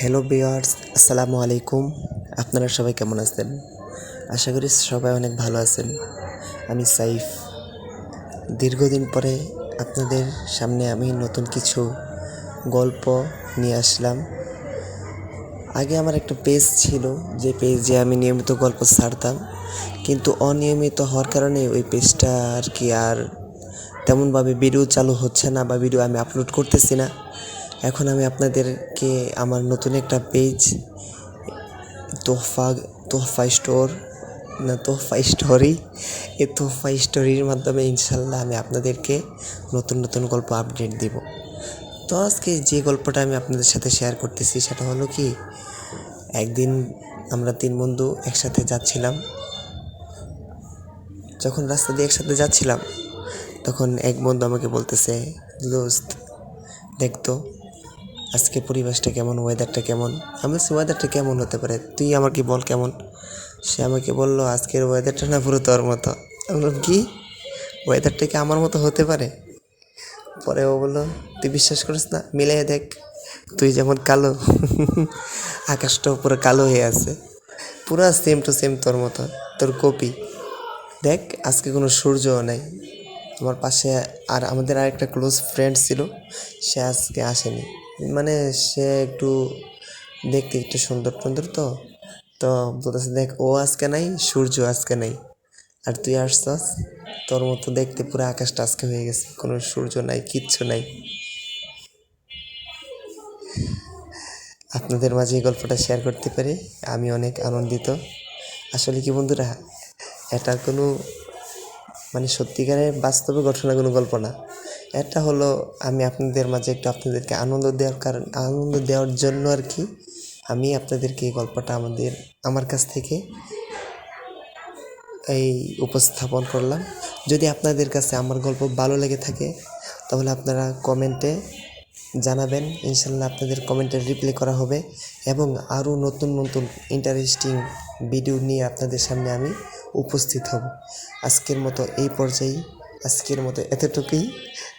Hello বিয়ার্স আসসালামু আলাইকুম। আপনারা সবাই কেমন আছেন? আশা করি সবাই অনেক ভালো আছেন। আমি সাইফ। দীর্ঘদিন পরে আপনাদের সামনে আমি নতুন কিছু গল্প নিয়ে আসলাম। আগে আমার একটা পেজ ছিল, যে পেজে আমি নিয়মিত গল্প ছাড়তাম। কিন্তু অনিয়মিত হওয়ার কারণে ওই পেজটা আর কি আর তেমনভাবে ভিডিও চালু হচ্ছে না বা ভিডিও আমি আপলোড করতেছি না। এখন আমি আপনাদেরকে আমার নতুন একটা পেজ তোহফা তোহফা স্টোর না তোহফা স্টোরি এই তোহফা স্টোরির মাধ্যমে ইনশাল্লাহ আমি আপনাদেরকে নতুন নতুন গল্প আপডেট দিব। তো আজকে যে গল্পটা আমি আপনাদের সাথে শেয়ার করতেছি সেটা হলো কি, একদিন আমরা তিন বন্ধু একসাথে যাচ্ছিলাম। যখন রাস্তা দিয়ে একসাথে যাচ্ছিলাম, তখন এক বন্ধু আমাকে বলতেছে, দোস্ত দেখতো আজকে পরিবেশটা কেমন ওয়েদারটা কেমন? আমি বলছি ওয়েদারটা কেমন হতে পারে? তুই আমাকে বল কেমন? সে আমাকে বলল, আজকের ওয়েদারটা না পুরো তোর মতো। আমি বললাম, কি? ওয়েদারটা কি আমার মতো হতে পারে? পরে ও বলল, তুই বিশ্বাস করিস না? মিলাই দেখ, তুই যেমন কালো, আকাশটাও পুরো কালো হয়ে আছে। পুরো সেম টু সেম তোর মতো, তোর কপি। দেখ, আজকে কোনো সূর্যও নাই। আমার পাশে আর আমাদের আরেকটা ক্লোজ ফ্রেন্ড ছিল, সে আজকে আসেনি। মানে সে একটু দেখতে একটু সুন্দর টুন্দর তো। তো বলতেছে, দেখ, ও আজকে নাই, সূর্য আজকে নাই। আর তুই আসছস, তোর মতো দেখতে পুরো আকাশটা আজকে হয়ে গেছে। কোনো সূর্য নাই, কিচ্ছু নাই। আপনাদের মাঝে এই গল্পটা শেয়ার করতে পারি আমি অনেক আনন্দিত। আসলে কি বন্ধুরা, এটা কোনো মানে সত্যিকারের বাস্তবে ঘটনা কোনো গল্প না। এটা হলো আমি আপনাদের মাঝে একটু আপনাদেরকে আনন্দ দেওয়ার কারণ, আনন্দ দেওয়ার জন্য আর কি আমি আপনাদেরকে এই গল্পটা আমাদের, আমার কাছ থেকে এই উপস্থাপন করলাম। যদি আপনাদের কাছে আমার গল্প ভালো লেগে থাকে, তাহলে আপনারা কমেন্টে জানাবেন। ইনশাল্লাহ আপনাদের কমেন্টের রিপ্লাই করা হবে এবং আরও নতুন নতুন ইন্টারেস্টিং ভিডিও নিয়ে আপনাদের সামনে আমি উপস্থিত হব। আজকের মতো এই পর্যায়ে, আজকের মতো এতটুকুই।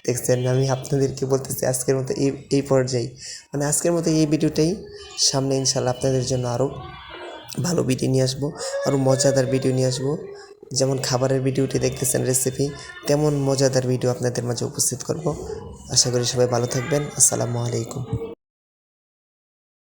দেখছেন, আমি আপনাদেরকে বলতেছি আজকের মতো এই এই পর্যায়ে। মানে আজকের মতো এই ভিডিওটাই। সামনে ইনশাল্লাহ আপনাদের জন্য আরও ভালো ভিডিও নিয়ে আসব, আরও মজাদার ভিডিও নিয়ে আসব। যেমন খাবারের ভিডিওটি দেখতেছেন রেসিপি তেমন মজাদার ভিডিও আপনাদের মাঝে উপস্থিত করব। আশা করি সবাই ভালো থাকবেন। আসসালামু আলাইকুম।